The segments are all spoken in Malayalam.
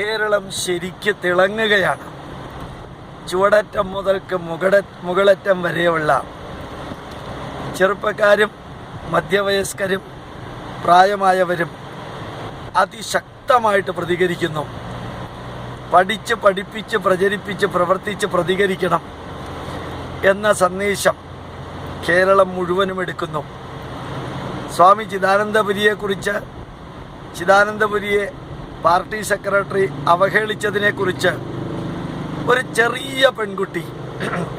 കേരളം ശരിക്ക് തിളങ്ങുകയാണ്. ചുവടറ്റം മുതൽക്ക് മുകട മുകളറ്റം വരെയുള്ള ചെറുപ്പക്കാരും മധ്യവയസ്കരും പ്രായമായവരും അതിശക്തമായിട്ട് പ്രതികരിക്കുന്നു. പഠിച്ച് പഠിപ്പിച്ച് പ്രചരിപ്പിച്ച് പ്രവർത്തിച്ച് പ്രതികരിക്കണം എന്ന സന്ദേശം കേരളം മുഴുവനും എടുക്കുന്നു. സ്വാമി ചിദാനന്ദപുരിയെക്കുറിച്ച് ചിദാനന്ദപുരിയെ പാർട്ടി സെക്രട്ടറി അവഹേളിച്ചതിനെക്കുറിച്ച് ഒരു ചെറിയ പെൺകുട്ടി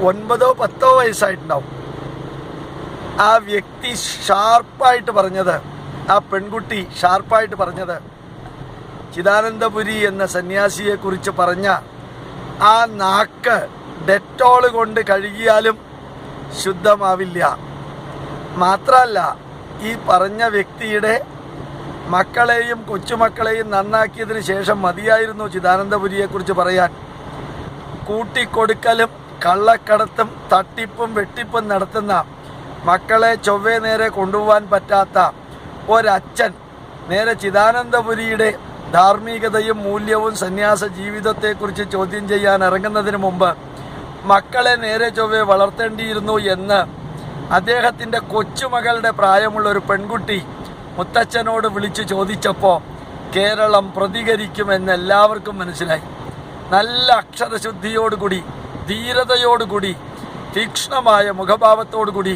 ഒൻപതോ പത്തോ വയസ്സായിട്ടുണ്ടാവും. ആ വ്യക്തി ഷാർപ്പായിട്ട് പറഞ്ഞത് ആ പെൺകുട്ടി ഷാർപ്പായിട്ട് പറഞ്ഞത് ചിദാനന്ദപുരി എന്ന സന്യാസിയെക്കുറിച്ച് പറഞ്ഞ ആ നാക്ക് ഡെറ്റോൾ കൊണ്ട് കഴുകിയാലും ശുദ്ധമാവില്ല. മാത്രമല്ല ഈ പറഞ്ഞ വ്യക്തിയുടെ മക്കളെയും കൊച്ചുമക്കളെയും നന്നാക്കിയതിന് ശേഷം മതിയായിരുന്നു ചിദാനന്ദപുരിയെക്കുറിച്ച് പറയാൻ. കൂട്ടിക്കൊടുക്കലും കള്ളക്കടത്തും തട്ടിപ്പും വെട്ടിപ്പും നടത്തുന്ന മക്കളെ ചൊവ്വേ നേരെ കൊണ്ടുപോകാൻ പറ്റാത്ത ഒരച്ഛൻ നേരെ ചിദാനന്ദപുരിയുടെ ധാർമ്മികതയും മൂല്യവും സന്യാസ ജീവിതത്തെക്കുറിച്ച് ചോദ്യം ചെയ്യാൻ ഇറങ്ങുന്നതിന് മുമ്പ് മക്കളെ നേരെ ചൊവ്വെ വളർത്തേണ്ടിയിരുന്നു എന്ന് അദ്ദേഹത്തിന്റെ കൊച്ചുമകളുടെ പ്രായമുള്ള ഒരു പെൺകുട്ടി മുത്തച്ഛനോട് വിളിച്ചു ചോദിച്ചപ്പോൾ കേരളം പ്രതികരിക്കുമെന്ന് എല്ലാവർക്കും മനസ്സിലായി. നല്ല അക്ഷരശുദ്ധിയോടുകൂടി ധീരതയോടുകൂടി തീക്ഷ്ണമായ മുഖഭാവത്തോടുകൂടി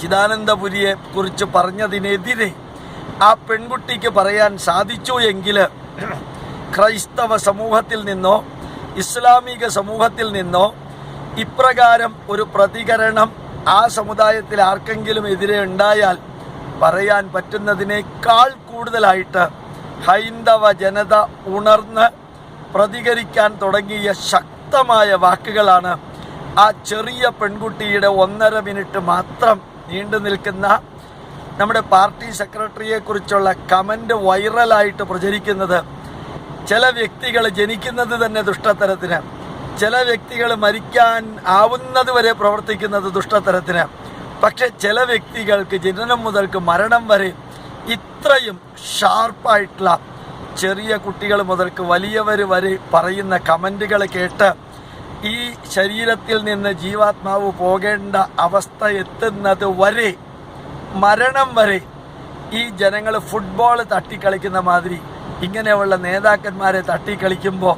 ചിദാനന്ദപുരിയെ കുറിച്ച് പറഞ്ഞതിനെതിരെ ആ പെൺകുട്ടിക്ക് പറയാൻ സാധിച്ചു എങ്കിൽ ക്രൈസ്തവ സമൂഹത്തിൽ നിന്നോ ഇസ്ലാമിക സമൂഹത്തിൽ നിന്നോ ഇപ്രകാരം ഒരു പ്രതികരണം ആ സമുദായത്തിൽ ആർക്കെങ്കിലും എതിരെ ഉണ്ടായാൽ പറയാൻ പറ്റുന്നതിനേക്കാൾ കൂടുതലായിട്ട് ഹൈന്ദവ ജനത ഉണർന്ന് പ്രതികരിക്കാൻ തുടങ്ങിയ ശക്തമായ വാക്കുകളാണ് ആ ചെറിയ പെൺകുട്ടിയുടെ ഒന്നര മിനിറ്റ് മാത്രം നീണ്ടു നിൽക്കുന്ന നമ്മുടെ പാർട്ടി സെക്രട്ടറിയെക്കുറിച്ചുള്ള കമന്റ് വൈറലായിട്ട് പ്രചരിക്കുന്നത് ചില വ്യക്തികൾ ജനിക്കുന്നത് തന്നെ ദുഷ്ടത്തരത്തിന് ചില വ്യക്തികൾ മരിക്കാൻ ആവുന്നത് വരെ പ്രവർത്തിക്കുന്നത് ദുഷ്ടത്തരത്തിന് പക്ഷെ ചില വ്യക്തികൾക്ക് ജനനം മുതൽക്ക് മരണം വരെ ഇത്രയും ഷാർപ്പായിട്ടുള്ള ചെറിയ കുട്ടികൾ മുതൽക്ക് വലിയവർ വരെ പറയുന്ന കമന്റുകൾ കേട്ട് ഈ ശരീരത്തിൽ നിന്ന് ജീവാത്മാവ് പോകേണ്ട അവസ്ഥ എത്തുന്നത് വരെ മരണം വരെ ഈ ജനങ്ങൾ ഫുട്ബോൾ തട്ടിക്കളിക്കുന്ന മാതിരി ഇങ്ങനെയുള്ള നേതാക്കന്മാരെ തട്ടിക്കളിക്കുമ്പോൾ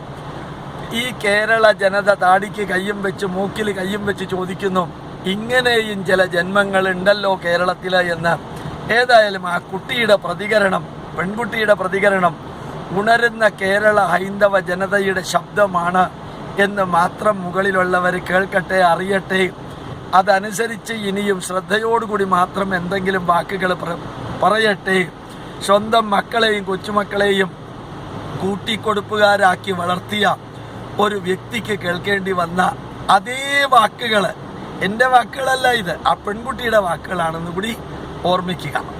ഈ കേരള ജനത താടിക്ക് കയ്യും വെച്ച് മൂക്കിൽ കയ്യും വെച്ച് ചോദിക്കുന്നു ഇങ്ങനെയും ചില ജന്മങ്ങളുണ്ടല്ലോ കേരളത്തിൽ എന്ന്. ഏതായാലും ആ കുട്ടിയുടെ പ്രതികരണം പെൺകുട്ടിയുടെ പ്രതികരണം ഉണരുന്ന കേരള ഹൈന്ദവ ജനതയുടെ ശബ്ദമാണ് എന്ന് മാത്രം മുകളിലുള്ളവർ കേൾക്കട്ടെ അറിയട്ടെ. അതനുസരിച്ച് ഇനിയും ശ്രദ്ധയോടുകൂടി മാത്രം എന്തെങ്കിലും വാക്കുകൾ പറയട്ടെ. സ്വന്തം മക്കളെയും കൊച്ചുമക്കളെയും കൂട്ടിക്കൊടുപ്പുകാരാക്കി വളർത്തിയ ഒരു വ്യക്തിക്ക് കേൾക്കേണ്ടി വന്ന അതേ വാക്കുകൾ എന്റെ വാക്കുകളല്ല ഇത്. ആ പെൺകുട്ടിയുടെ വാക്കുകളാണെന്ന് കൂടി ഓർമ്മിക്കുക.